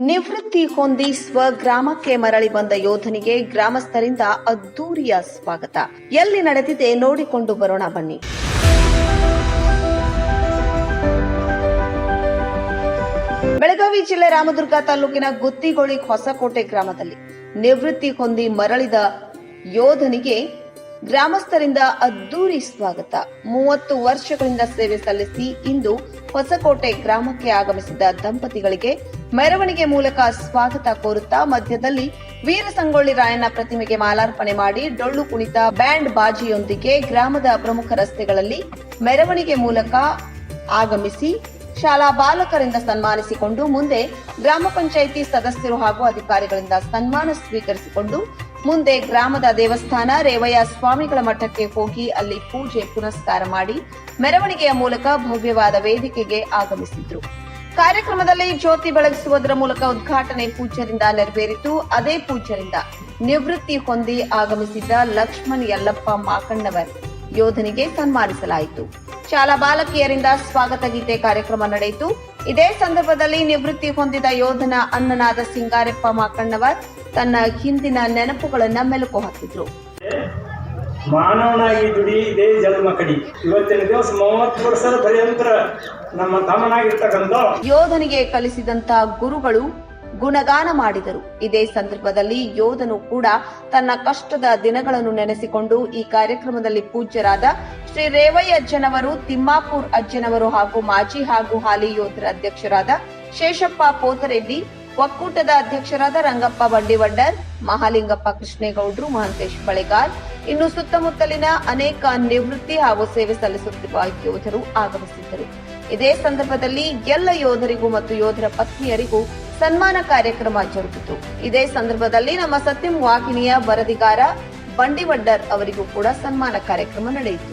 ನಿವೃತ್ತಿ ಹೊಂದಿ ಸ್ವಗ್ರಾಮಕ್ಕೆ ಮರಳಿ ಬಂದ ಯೋಧನಿಗೆ ಗ್ರಾಮಸ್ಥರಿಂದ ಅದ್ದೂರಿಯ ಸ್ವಾಗತ. ಎಲ್ಲಿ ನಡೆದಿದೆ ನೋಡಿಕೊಂಡು ಬರೋಣ ಬನ್ನಿ. ಬೆಳಗಾವಿ ಜಿಲ್ಲೆ ರಾಮದುರ್ಗ ತಾಲೂಕಿನ ಗುತ್ತಿಗೋಳಿ ಹೊಸಕೋಟೆ ಗ್ರಾಮದಲ್ಲಿ ನಿವೃತ್ತಿ ಹೊಂದಿ ಮರಳಿದ ಯೋಧನಿಗೆ ಗ್ರಾಮಸ್ಥರಿಂದ ಅದ್ದೂರಿ ಸ್ವಾಗತ. ಮೂವತ್ತು ವರ್ಷಗಳಿಂದ ಸೇವೆ ಸಲ್ಲಿಸಿ ಇಂದು ಹೊಸಕೋಟೆ ಗ್ರಾಮಕ್ಕೆ ಆಗಮಿಸಿದ ದಂಪತಿಗಳಿಗೆ ಮೆರವಣಿಗೆ ಮೂಲಕ ಸ್ವಾಗತ ಕೋರುತ್ತಾ ಮಧ್ಯದಲ್ಲಿ ವೀರ ಸಂಗೊಳ್ಳಿ ರಾಯಣ್ಣ ಪ್ರತಿಮೆಗೆ ಮಾಲಾರ್ಪಣೆ ಮಾಡಿ ಡೊಳ್ಳು ಕುಣಿತ ಬ್ಯಾಂಡ್ ಬಾಜಿಯೊಂದಿಗೆ ಗ್ರಾಮದ ಪ್ರಮುಖ ರಸ್ತೆಗಳಲ್ಲಿ ಮೆರವಣಿಗೆ ಮೂಲಕ ಆಗಮಿಸಿ ಶಾಲಾ ಬಾಲಕರಿಂದ ಸನ್ಮಾನಿಸಿಕೊಂಡು ಮುಂದೆ ಗ್ರಾಮ ಪಂಚಾಯಿತಿ ಸದಸ್ಯರು ಹಾಗೂ ಅಧಿಕಾರಿಗಳಿಂದ ಸನ್ಮಾನ ಸ್ವೀಕರಿಸಿಕೊಂಡು ಮುಂದೆ ಗ್ರಾಮದ ದೇವಸ್ಥಾನ ರೇವಯ್ಯ ಸ್ವಾಮಿಗಳ ಮಠಕ್ಕೆ ಹೋಗಿ ಅಲ್ಲಿ ಪೂಜೆ ಪುನಸ್ಕಾರ ಮಾಡಿ ಮೆರವಣಿಗೆಯ ಮೂಲಕ ಭವ್ಯವಾದ ವೇದಿಕೆಗೆ ಆಗಮಿಸಿದ್ರು. ಕಾರ್ಯಕ್ರಮದಲ್ಲಿ ಜ್ಯೋತಿ ಬೆಳಗಿಸುವುದರ ಮೂಲಕ ಉದ್ಘಾಟನೆ ಪೂಜ್ಯರಿಂದ ನೆರವೇರಿತು. ಅದೇ ಪೂಜ್ಯರಿಂದ ನಿವೃತ್ತಿ ಹೊಂದಿ ಆಗಮಿಸಿದ್ದ ಲಕ್ಷ್ಮಣ್ ಯಲ್ಲಪ್ಪ ಮಾಕಣ್ಣವರ್ ಯೋಧನಿಗೆ ಸನ್ಮಾನಿಸಲಾಯಿತು. ಶಾಲಾ ಬಾಲಕಿಯರಿಂದ ಸ್ವಾಗತ ಗೀತೆ ಕಾರ್ಯಕ್ರಮ ನಡೆಯಿತು. ಇದೇ ಸಂದರ್ಭದಲ್ಲಿ ನಿವೃತ್ತಿ ಹೊಂದಿದ ಯೋಧನ ಅನ್ನನಾದ ಸಿಂಗಾರೆಪ್ಪ ಮಾಕಣ್ಣವರ್ ತನ್ನ ಹಿಂದಿನ ನೆನಪುಗಳನ್ನ ಮೆಲುಕು ಹಾಕಿದ್ರು. ಮಾನವನಾಗಿ ದುಡಿ ಇದೇ ಜನ್ಮ ಕಡಿ. ಇವತ್ತಿನ ದಿವಸ ಮೂವತ್ತು ವರ್ಷದ ಪರ್ಯಂತರ ನಮ್ಮ ತಮ್ಮನಾಗಿರ್ತಕ್ಕಂಥ ಯೋಧನಿಗೆ ಕಲಿಸಿದಂತ ಗುರುಗಳು ಗುಣಗಾನ ಮಾಡಿದರು. ಇದೇ ಸಂದರ್ಭದಲ್ಲಿ ಯೋಧನು ಕೂಡ ತನ್ನ ಕಷ್ಟದ ದಿನಗಳನ್ನು ನೆನೆಸಿಕೊಂಡು ಈ ಕಾರ್ಯಕ್ರಮದಲ್ಲಿ ಪೂಜ್ಯರಾದ ಶ್ರೀ ರೇವಯ್ಯ ಅಜ್ಜನವರು, ತಿಮ್ಮಾಪುರ್ ಅಜ್ಜನವರು ಹಾಗೂ ಮಾಜಿ ಹಾಗೂ ಹಾಲಿ ಯೋಧರ ಅಧ್ಯಕ್ಷರಾದ ಶೇಷಪ್ಪ ಪೋತರೆಡ್ಡಿ, ಒಕ್ಕೂಟದ ಅಧ್ಯಕ್ಷರಾದ ರಂಗಪ್ಪ ಬಂಡಿವಡ್ಡರ್, ಮಹಾಲಿಂಗಪ್ಪ ಕೃಷ್ಣೇಗೌಡ್ರು, ಮಹಂತೇಶ್ ಬಳೆಗಾರ್ ಇನ್ನು ಸುತ್ತಮುತ್ತಲಿನ ಅನೇಕ ನಿವೃತ್ತಿ ಹಾಗೂ ಸೇವೆ ಸಲ್ಲಿಸುತ್ತಿರುವ ಯೋಧರು ಆಗಮಿಸಿದ್ದರು. ಇದೇ ಸಂದರ್ಭದಲ್ಲಿ ಎಲ್ಲ ಯೋಧರಿಗೂ ಮತ್ತು ಯೋಧರ ಪತ್ನಿಯರಿಗೂ ಸನ್ಮಾನ ಕಾರ್ಯಕ್ರಮ ಜರುಗಿತು. ಇದೇ ಸಂದರ್ಭದಲ್ಲಿ ನಮ್ಮ ಸತ್ಯಂ ವಾಹಿನಿಯ ವರದಿಗಾರ ಬಂಡಿವಡ್ಡರ್ ಅವರಿಗೂ ಕೂಡ ಸನ್ಮಾನ ಕಾರ್ಯಕ್ರಮ ನಡೆಯಿತು.